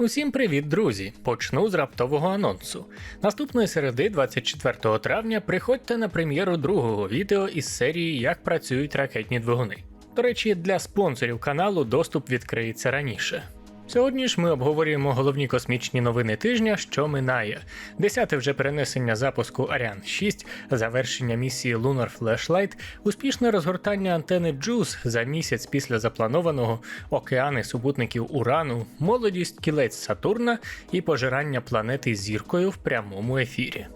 Усім привіт, друзі! Почну з раптового анонсу. Наступної середи, 24 травня, приходьте на прем'єру другого відео із серії Як працюють ракетні двигуни. До речі, для спонсорів каналу доступ відкриється раніше. Сьогодні ж ми обговорюємо головні космічні новини тижня, що минає. Десяте вже перенесення запуску Ariane 6, завершення місії Lunar Flashlight, успішне розгортання антени JUICE за місяць після запланованого, океани супутників Урану, молодість кілець Сатурна і пожирання планети зіркою в прямому ефірі.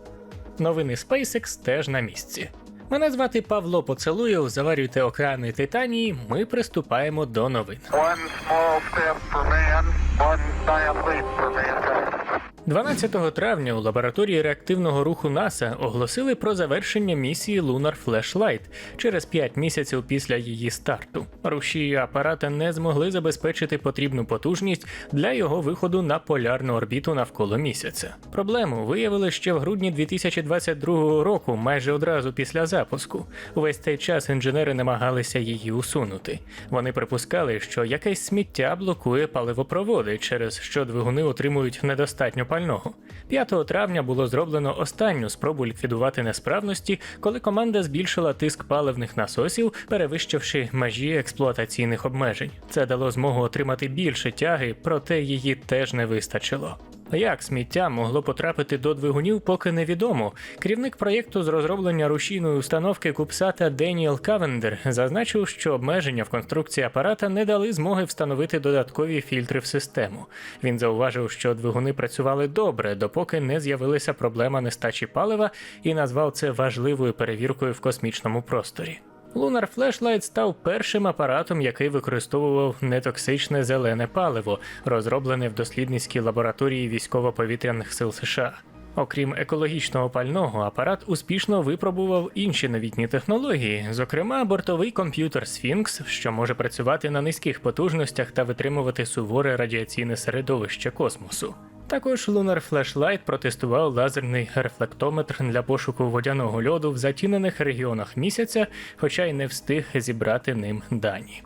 Новини SpaceX теж на місці. Мене звати Павло Поцелуєв. Заварюйте океани Титанії. Ми приступаємо до новин. One small step for man, one giant leap for mankind. 12 травня у лабораторії реактивного руху НАСА оголосили про завершення місії Lunar Flashlight через 5 місяців після її старту. Рушії апарата не змогли забезпечити потрібну потужність для його виходу на полярну орбіту навколо місяця. Проблему виявили ще в грудні 2022 року, майже одразу після запуску. Увесь цей час інженери намагалися її усунути. Вони припускали, що якесь сміття блокує паливопроводи, через що двигуни отримують недостатньо пального. 5 травня було зроблено останню спробу ліквідувати несправності, коли команда збільшила тиск паливних насосів, перевищивши межі експлуатаційних обмежень. Це дало змогу отримати більше тяги, проте її теж не вистачило. Як сміття могло потрапити до двигунів, поки невідомо. Керівник проєкту з розроблення рушійної установки Купсата Деніел Кавендер зазначив, що обмеження в конструкції апарата не дали змоги встановити додаткові фільтри в систему. Він зауважив, що двигуни працювали добре, допоки не з'явилася проблема нестачі палива, і назвав це важливою перевіркою в космічному просторі. Lunar Flashlight став першим апаратом, який використовував нетоксичне зелене паливо, розроблене в дослідницькій лабораторії військово-повітряних сил США. Окрім екологічного пального, апарат успішно випробував інші новітні технології, зокрема бортовий комп'ютер Sphinx, що може працювати на низьких потужностях та витримувати суворе радіаційне середовище космосу. Також Lunar Flashlight протестував лазерний рефлектометр для пошуку водяного льоду в затінених регіонах місяця, хоча й не встиг зібрати ним дані.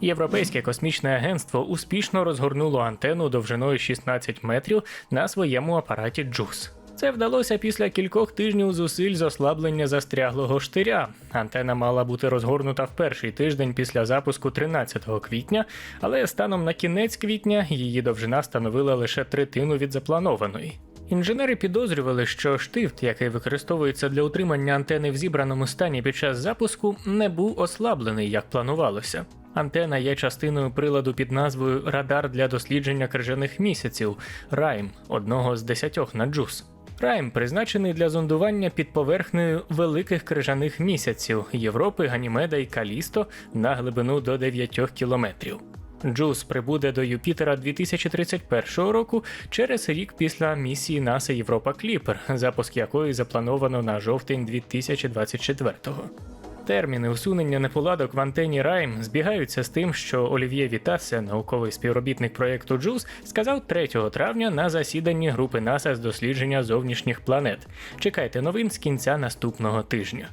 Європейське космічне агентство успішно розгорнуло антенну довжиною 16 метрів на своєму апараті JUICE. Це вдалося після кількох тижнів зусиль з ослаблення застряглого штиря. Антена мала бути розгорнута в перший тиждень після запуску 13 квітня, але станом на кінець квітня її довжина становила лише третину від запланованої. Інженери підозрювали, що штифт, який використовується для утримання антени в зібраному стані під час запуску, не був ослаблений, як планувалося. Антена є частиною приладу під назвою Радар для дослідження крижаних місяців RIME, одного з десятьох на JUICE. Райм призначений для зондування під поверхнею великих крижаних місяців Європи, Ганімеда і Калісто на глибину до 9 кілометрів. Джус прибуде до Юпітера 2031 року через рік після місії НАСА Європа Кліпер, запуск якої заплановано на жовтень 2024-го. Терміни усунення неполадок в антені Райм збігаються з тим, що Олів'є Вітасе, науковий співробітник проєкту Джус, сказав 3 травня на засіданні групи НАСА з дослідження зовнішніх планет. Чекайте новин з кінця наступного тижня.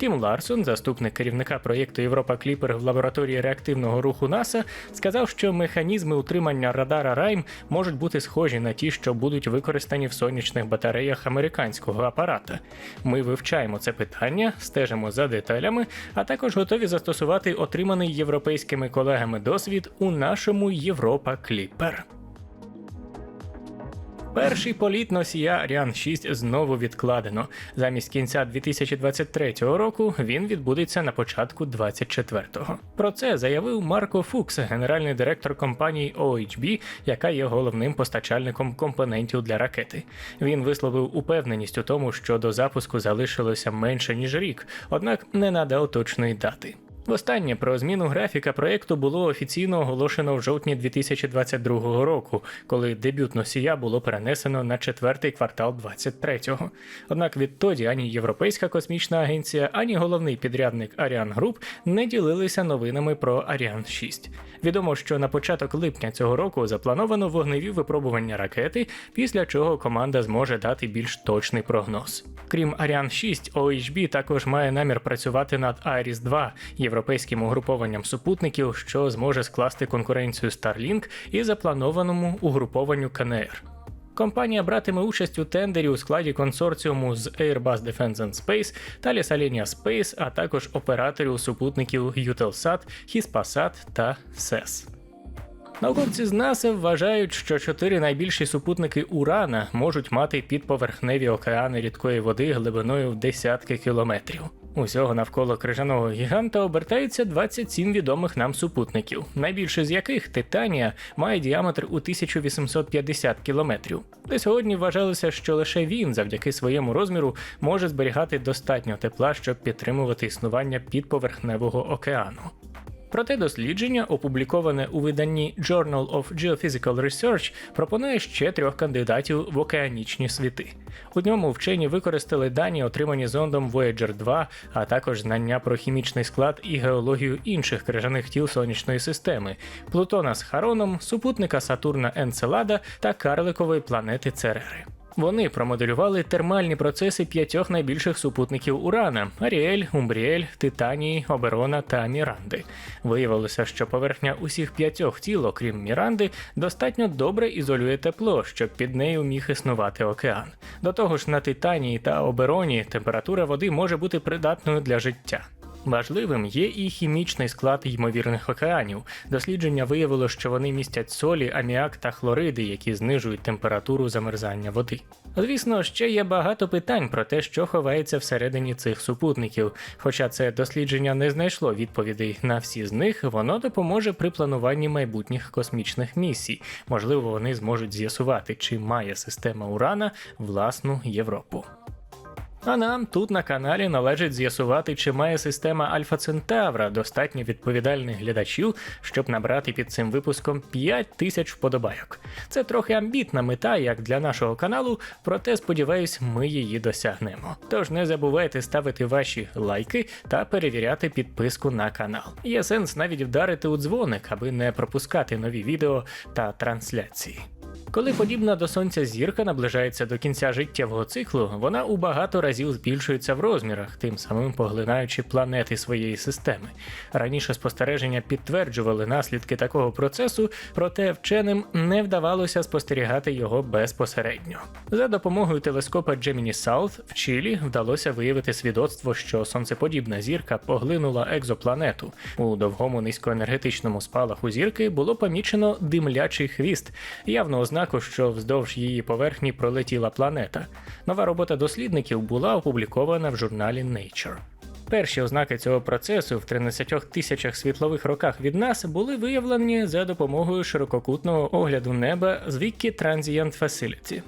Тім Ларсон, заступник керівника проєкту Європа Кліпер в лабораторії реактивного руху НАСА, сказав, що механізми утримання радара Райм можуть бути схожі на ті, що будуть використані в сонячних батареях американського апарата. Ми вивчаємо це питання, стежимо за деталями, а також готові застосувати отриманий європейськими колегами досвід у нашому Європа Кліпер. Перший політ носія Ariane 6 знову відкладено. Замість кінця 2023 року він відбудеться на початку 24-го. Про це заявив Марко Фукс, генеральний директор компанії OHB, яка є головним постачальником компонентів для ракети. Він висловив упевненість у тому, що до запуску залишилося менше ніж рік, однак не надав точної дати. Востаннє про зміну графіка проєкту було офіційно оголошено в жовтні 2022 року, коли дебют носія було перенесено на четвертий квартал 23-го. Однак відтоді ані Європейська космічна агенція, ані головний підрядник Ariane Group не ділилися новинами про Ariane 6. Відомо, що на початок липня цього року заплановано вогневі випробування ракети, після чого команда зможе дати більш точний прогноз. Крім Ariane 6, OHB також має намір працювати над Iris 2 європейським угрупованням супутників, що зможе скласти конкуренцію Starlink і запланованому угрупованню КНР. Компанія братиме участь у тендері у складі консорціуму з Airbus Defence and Space та Alenia Space, а також операторів супутників Eutelsat, Hispasat та SES. Науковці з НАСА вважають, що чотири найбільші супутники Урана можуть мати підповерхневі океани рідкої води глибиною в десятки кілометрів. Усього навколо крижаного гіганта обертається 27 відомих нам супутників, найбільше з яких Титанія має діаметр у 1850 кілометрів. До сьогодні вважалося, що лише він, завдяки своєму розміру, може зберігати достатньо тепла, щоб підтримувати існування підповерхневого океану. Проте дослідження, опубліковане у виданні Journal of Geophysical Research, пропонує ще трьох кандидатів в океанічні світи. У ньому вчені використали дані, отримані зондом Voyager 2, а також знання про хімічний склад і геологію інших крижаних тіл сонячної системи Плутона з Хароном, супутника Сатурна Енцелада та карликової планети Церери. Вони промоделювали термальні процеси п'ятьох найбільших супутників Урана: Аріель, Умбріель, Титанії, Оберона та Міранди. Виявилося, що поверхня усіх п'ятьох тіл, окрім Міранди, достатньо добре ізолює тепло, щоб під нею міг існувати океан. До того ж, на Титанії та Обероні температура води може бути придатною для життя. Важливим є і хімічний склад ймовірних океанів. Дослідження виявило, що вони містять солі, аміак та хлориди, які знижують температуру замерзання води. Звісно, ще є багато питань про те, що ховається всередині цих супутників. Хоча це дослідження не знайшло відповідей на всі з них, воно допоможе при плануванні майбутніх космічних місій. Можливо, вони зможуть з'ясувати, чи має система Урана власну Європу. А нам тут на каналі належить з'ясувати, чи має система Альфа Центавра достатньо відповідальних глядачів, щоб набрати під цим випуском 5 тисяч вподобайок. Це трохи амбітна мета, як для нашого каналу, проте сподіваюсь, ми її досягнемо. Тож не забувайте ставити ваші лайки та перевіряти підписку на канал. Є сенс навіть вдарити у дзвоник, аби не пропускати нові відео та трансляції. Коли подібна до сонця зірка наближається до кінця життєвого циклу, вона у багато разів збільшується в розмірах, тим самим поглинаючи планети своєї системи. Раніше спостереження підтверджували наслідки такого процесу, проте вченим не вдавалося спостерігати його безпосередньо. За допомогою телескопа Gemini South в Чилі вдалося виявити свідоцтво, що сонцеподібна зірка поглинула екзопланету. У довгому низькоенергетичному спалаху зірки було помічено димлячий хвіст, явно ознаку, що вздовж її поверхні пролетіла планета. Нова робота дослідників була опублікована в журналі Nature. Перші ознаки цього процесу в 13 тисячах світлових роках від нас були виявлені за допомогою ширококутного огляду неба з Wiki Transient Facility.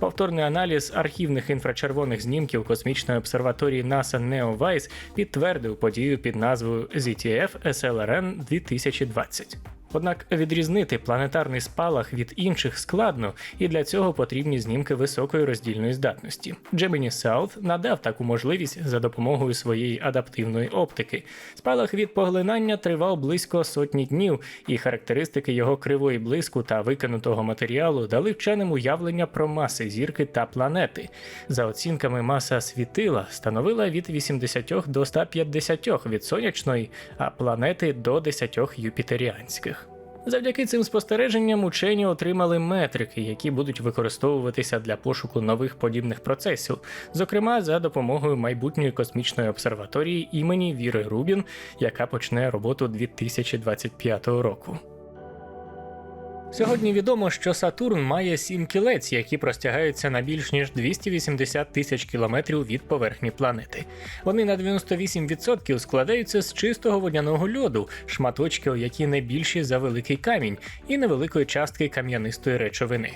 Повторний аналіз архівних інфрачервоних знімків космічної обсерваторії NASA NEOVISE підтвердив подію під назвою ZTF SLRN 2020. Однак відрізнити планетарний спалах від інших складно, і для цього потрібні знімки високої роздільної здатності. Gemini South надав таку можливість за допомогою своєї адаптивної оптики. Спалах від поглинання тривав близько сотні днів, і характеристики його кривої блиску та викинутого матеріалу дали вченим уявлення про маси зірки та планети. За оцінками, маса світила становила від 80 до 150 від сонячної, а планети до 10 юпітеріанських. Завдяки цим спостереженням учені отримали метрики, які будуть використовуватися для пошуку нових подібних процесів, зокрема за допомогою майбутньої космічної обсерваторії імені Віри Рубін, яка почне роботу 2025 року. Сьогодні відомо, що Сатурн має сім кілець, які простягаються на більш ніж 280 тисяч кілометрів від поверхні планети. Вони на 98% складаються з чистого водяного льоду, шматочків, які не більші за великий камінь, і невеликої частки кам'янистої речовини.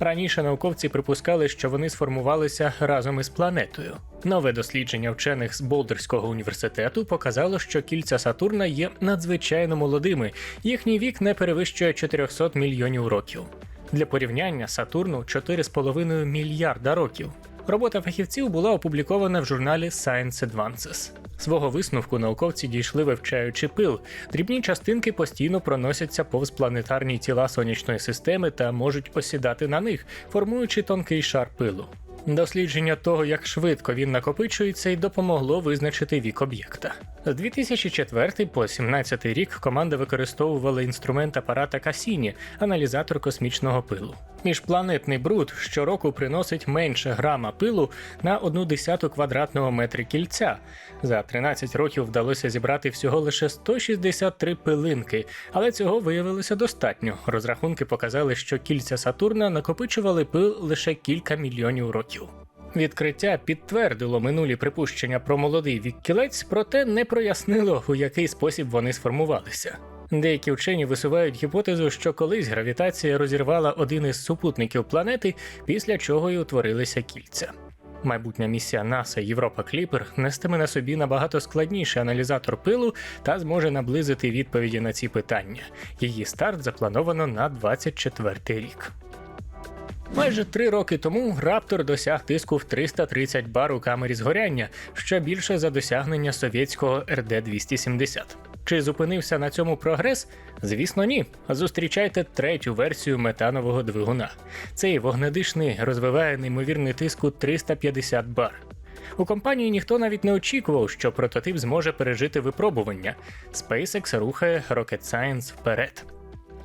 Раніше науковці припускали, що вони сформувалися разом із планетою. Нове дослідження вчених з Болдерського університету показало, що кільця Сатурна є надзвичайно молодими, їхній вік не перевищує 400 мільйонів років. Для порівняння Сатурну 4,5 мільярда років. Робота фахівців була опублікована в журналі Science Advances. Свого висновку науковці дійшли вивчаючи пил. Дрібні частинки постійно проносяться повз планетарні тіла сонячної системи та можуть осідати на них, формуючи тонкий шар пилу. Дослідження того, як швидко він накопичується, й допомогло визначити вік об'єкта. З 2004 по 2017 рік команда використовувала інструмент апарата Касіні, аналізатор космічного пилу. Міжпланетний бруд щороку приносить менше грама пилу на одну десяту квадратного метри кільця. За 13 років вдалося зібрати всього лише 163 пилинки, але цього виявилося достатньо. Розрахунки показали, що кільця Сатурна накопичували пил лише кілька мільйонів років. Відкриття підтвердило минулі припущення про молодий вік кілець, проте не прояснило, у який спосіб вони сформувалися. Деякі вчені висувають гіпотезу, що колись гравітація розірвала один із супутників планети, після чого й утворилися кільця. Майбутня місія НАСА Європа Кліпер нестиме на собі набагато складніший аналізатор пилу та зможе наблизити відповіді на ці питання. Її старт заплановано на 24 рік. Майже три роки тому Раптор досяг тиску в 330 бар у камері згоряння, що більше за досягнення совєтського РД-270. Чи зупинився на цьому прогрес? Звісно, ні. Зустрічайте третю версію метанового двигуна. Цей вогнедишний розвиває неймовірний тиск у 350 бар. У компанії ніхто навіть не очікував, що прототип зможе пережити випробування. SpaceX рухає Rocket Science вперед.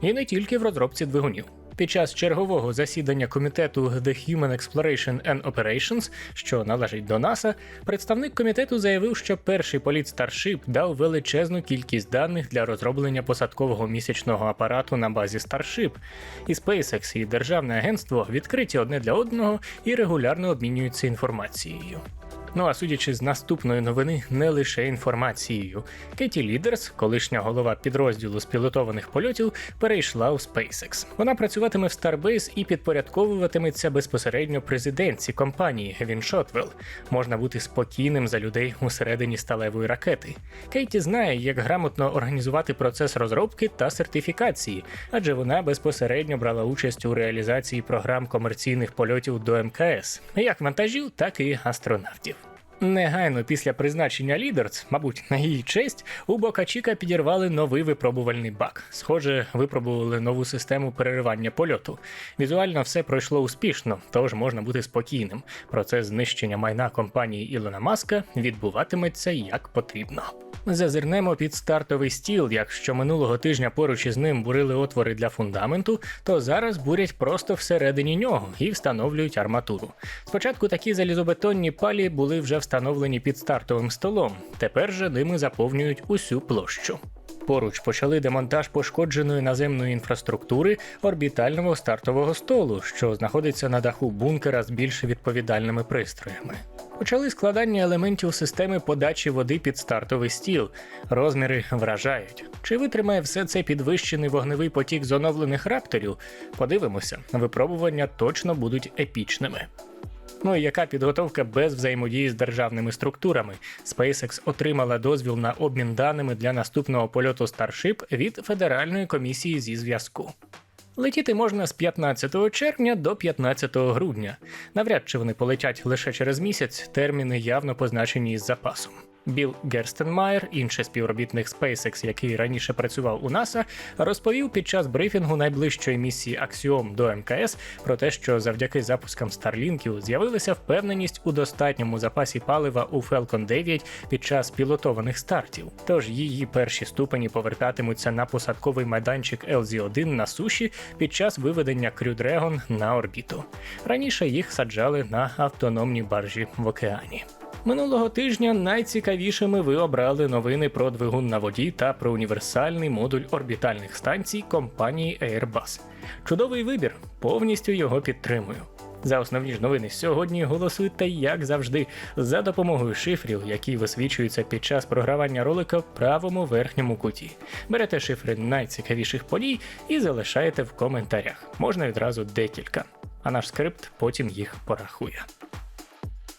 І не тільки в розробці двигунів. Під час чергового засідання комітету The Human Exploration and Operations, що належить до НАСА, представник комітету заявив, що перший політ Starship дав величезну кількість даних для розроблення посадкового місячного апарату на базі Starship. І SpaceX і Державне агентство відкриті одне для одного і регулярно обмінюються інформацією. Ну а судячи з наступної новини, не лише інформацією. Кеті Лідерс, колишня голова підрозділу з пілотованих польотів, перейшла у SpaceX. Вона працюватиме в Starbase і підпорядковуватиметься безпосередньо президентці компанії Гевін Шотвелл. Можна бути спокійним за людей усередині сталевої ракети. Кейті знає, як грамотно організувати процес розробки та сертифікації, адже вона безпосередньо брала участь у реалізації програм комерційних польотів до МКС, як вантажів, так і астронавтів. Негайно після призначення Лідерц, мабуть, на її честь, у Бока Чіка підірвали новий випробувальний бак. Схоже, випробували нову систему переривання польоту. Візуально все пройшло успішно, тож можна бути спокійним. Процес знищення майна компанії Ілона Маска відбуватиметься як потрібно. Зазирнемо під стартовий стіл. Якщо минулого тижня поруч із ним бурили отвори для фундаменту, то зараз бурять просто всередині нього і встановлюють арматуру. Спочатку такі залізобетонні палі були вже встановлені під стартовим столом. Тепер же ними заповнюють усю площу. Поруч почали демонтаж пошкодженої наземної інфраструктури орбітального стартового столу, що знаходиться на даху бункера з більш відповідальними пристроями. Почали складання елементів системи подачі води під стартовий стіл. Розміри вражають. Чи витримає все це підвищений вогневий потік з оновлених рапторів? Подивимося, випробування точно будуть епічними. Ну і яка підготовка без взаємодії з державними структурами? SpaceX отримала дозвіл на обмін даними для наступного польоту Starship від Федеральної комісії зі зв'язку. Летіти можна з 15 червня до 15 грудня. Навряд чи вони полетять лише через місяць, терміни явно позначені із запасом. Біл Герстенмаєр, інший співробітник SpaceX, який раніше працював у НАСА, розповів під час брифінгу найближчої місії Аксіом до МКС про те, що завдяки запускам Старлінків з'явилася впевненість у достатньому запасі палива у Falcon 9 під час пілотованих стартів. Тож її перші ступені повертатимуться на посадковий майданчик LZ-1 на суші під час виведення Crew Dragon на орбіту. Раніше їх саджали на автономні баржі в океані. Минулого тижня найцікавішими ви обрали новини про двигун на воді та про універсальний модуль орбітальних станцій компанії Airbus. Чудовий вибір, повністю його підтримую. За основні ж новини сьогодні голосуйте, як завжди, за допомогою шифрів, які висвічуються під час програвання ролика в правому верхньому куті. Берете шифри найцікавіших подій і залишаєте в коментарях. Можна відразу декілька, а наш скрипт потім їх порахує.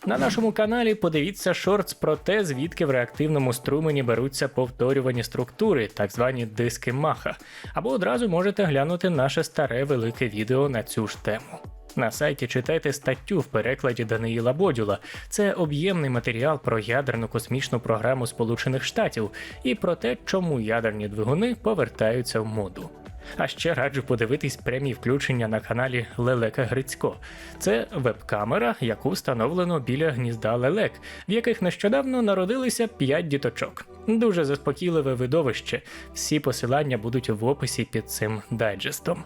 На нашому каналі подивіться шортс про те, звідки в реактивному струмені беруться повторювані структури, так звані диски маха, або одразу можете глянути наше старе велике відео на цю ж тему. На сайті читайте статтю в перекладі Даниїла Бодюла. Це об'ємний матеріал про ядерну космічну програму Сполучених Штатів і про те, чому ядерні двигуни повертаються в моду. А ще раджу подивитись прямі включення на каналі Лелека Грицько. Це веб-камера, яку встановлено біля гнізда лелек, в яких нещодавно народилися 5 діточок. Дуже заспокійливе видовище. Всі посилання будуть в описі під цим дайджестом.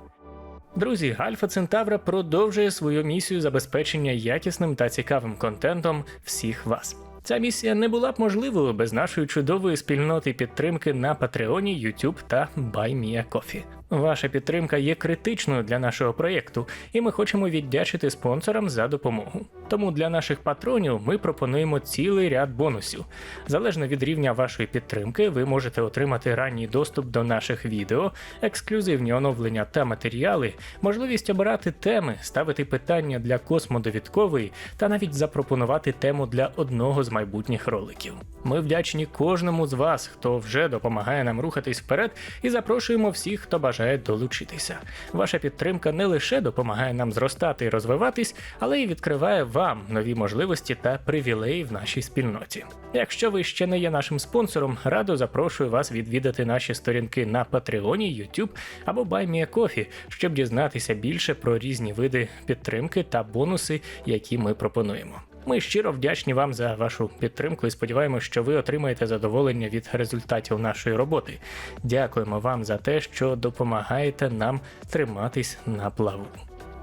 Друзі, Альфа Центавра продовжує свою місію забезпечення якісним та цікавим контентом всіх вас. Ця місія не була б можливою без нашої чудової спільноти підтримки на Патреоні, YouTube та BuyMeACoffee. Ваша підтримка є критичною для нашого проєкту, і ми хочемо віддячити спонсорам за допомогу. Тому для наших патронів ми пропонуємо цілий ряд бонусів. Залежно від рівня вашої підтримки, ви можете отримати ранній доступ до наших відео, ексклюзивні оновлення та матеріали, можливість обирати теми, ставити питання для космодовідкової та навіть запропонувати тему для одного з майбутніх роликів. Ми вдячні кожному з вас, хто вже допомагає нам рухатись вперед, і запрошуємо всіх, хто бажає долучитися. Ваша підтримка не лише допомагає нам зростати і розвиватись, але й відкриває вам нові можливості та привілеї в нашій спільноті. Якщо ви ще не є нашим спонсором, радо запрошую вас відвідати наші сторінки на Патреоні, YouTube або BuyMeACoffee, щоб дізнатися більше про різні види підтримки та бонуси, які ми пропонуємо. Ми щиро вдячні вам за вашу підтримку і сподіваємося, що ви отримаєте задоволення від результатів нашої роботи. Дякуємо вам за те, що допомагаєте нам триматись на плаву.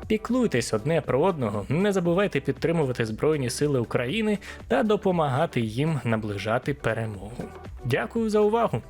Піклуйтесь одне про одного, не забувайте підтримувати Збройні Сили України та допомагати їм наближати перемогу. Дякую за увагу!